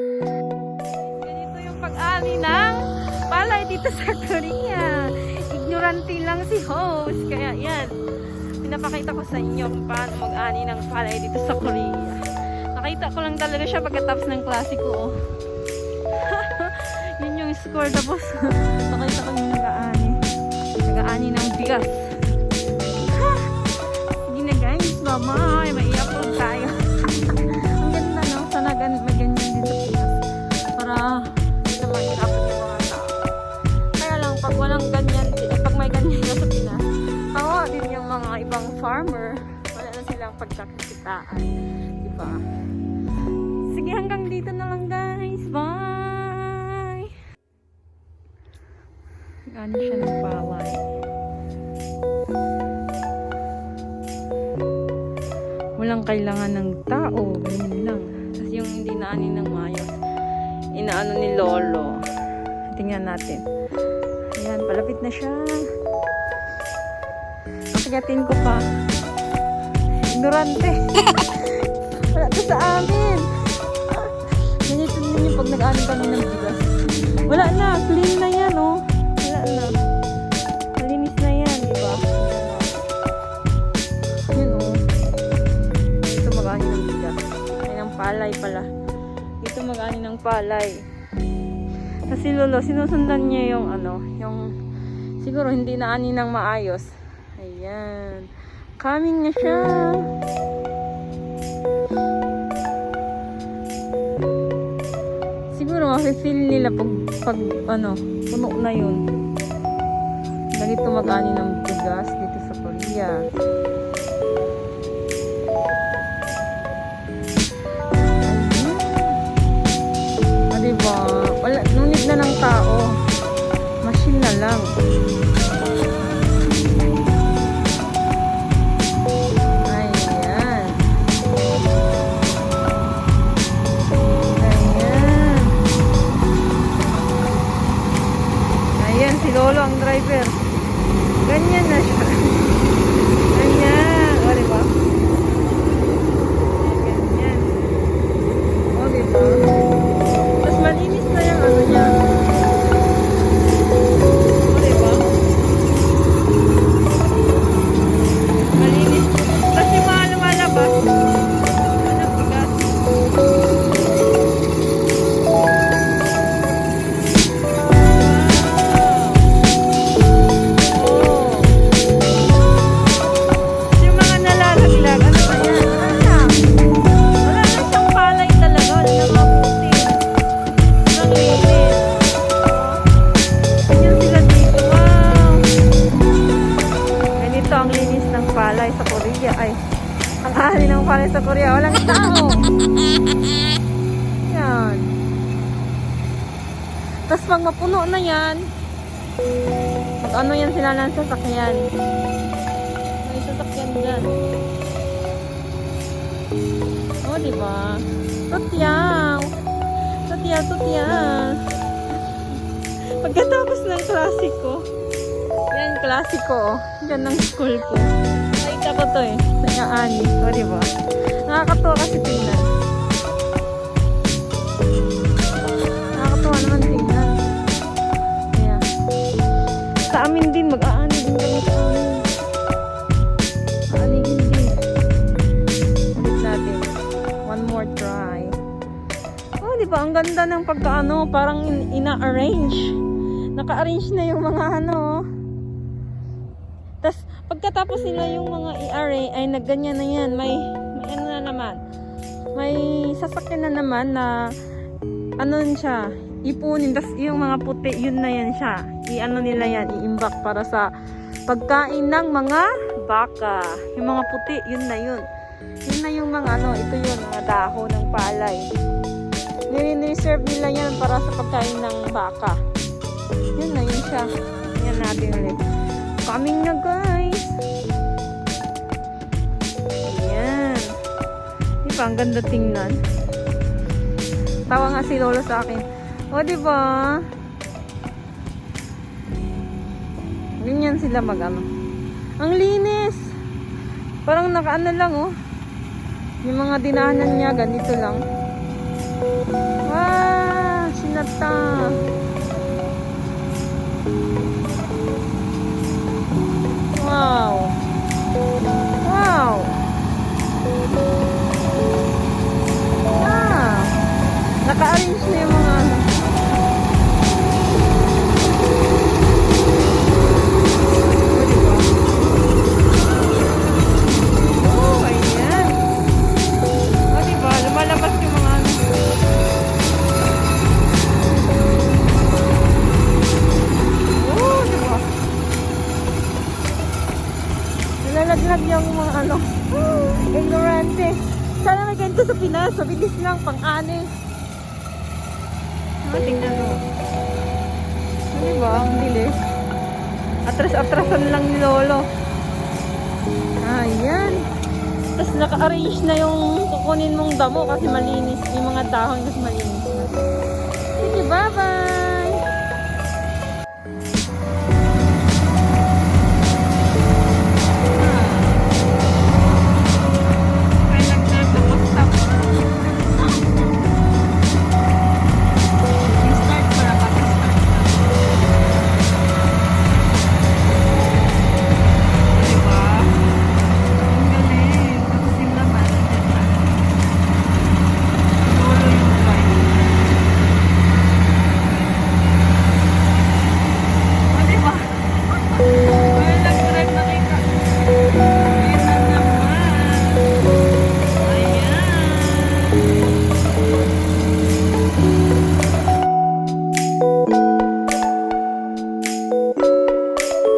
Ganito yung pag-ani ng palay dito sa Korea. Ignorante lang si host. Kaya yan, pinapakita ko sa inyo paano mag-ani ng palay dito sa Korea. Nakita ko lang talaga siya pagkatapos ng klase ko. oh. Yun yung score. Tapos, nakita ko yung nag-aani. Nag-aani ng bigas. Ibang farmer. Wala na silang pagkakitaan. Diba? Sige, hanggang dito na lang guys. Bye! Gani siya ng. Walang kailangan ng tao. Ganyan lang. Tapos yung hindi naani ng mayos, inaano ni Lolo. Tingnan natin. Ayan, palapit na siya. Akigatin ko pa. Ignorante. Wala to sa amin. Ganito din yung pag nag-ano kami ng bigas. Wala na, clean na yan, oh. Wala na. Malinis na yan, di ba? Yun, oh. Dito mag-ani ng bigas. Ay, ng palay pala. Dito mag-ani ng palay. Kasi lolo, sinusundan niya yung ano, yung siguro hindi na ani ng maayos. Ayan. Coming na siya. Siguro mafe-feel nila pag, pag ano, puno na yun. Ganito mag-ani ng bigas dito sa Korea. Ah, diba? Wala, nunit na ng tao. Machine na lang. Ang driver. Ganyan na siya. Ganyan. O, diba? Ganyan. O, diba? Korea. Walang tao. Yan. Tapos pag mapuno na yan, mag ano yan sila ng sasakyan. May sasakyan dyan. O, oh, diba? Tutyaw! Tutyaw, tutyaw! Pagkatapos ng klasiko, yan, klasiko, oh. Yan ang school ko. Nakita ko to eh. Nag-aani. O, diba? Nakakatuwa kasi tingnan. Nakakatuwa naman tingnan. Ayan. Sa amin din, mag-aani din kami sa amin. Aanigin din. Ulit natin. One more try. Oh, di ba? Ang ganda ng pagkaano, parang in- ina-arrange. Naka-arrange na yung mga ano. Tapos, pagkatapos nila yung mga i-arrange, ay nagganyan na yan. May, may ano na naman. May sasakyan na naman na ano siya, ipunin. Tapos yung mga puti, yun na yan siya. I-ano nila yan, i-imbak para sa pagkain ng mga baka. Yung mga puti, yun na yun. Yun na yung mga ano, ito yun, mga dahon ng palay. Nire-reserve nila yan para sa pagkain ng baka. Yun na yun siya. Yan natin ulit. Coming na guys! Ayan. Di ba? Ang ganda tingnan. Tawa nga si Lolo sa akin. O, di ba? Ganyan sila mag ano. Ang linis! Parang nakaano lang oh. Yung mga dinahanan niya, ganito lang. Wow, sinata. Wow. Wow. Nalalaglag yung mga ano. Ignorante. Sana may ganito sa Pinas. Mabilis lang, pang-ani. Ah, tingnan mo. Ano diba? Ang bilis. Atras-atrasan lang ni Lolo. Ayan. Tapos naka-arrange na yung kukunin mong damo kasi malinis. Yung mga dahon kasi malinis. Sige, bye-bye!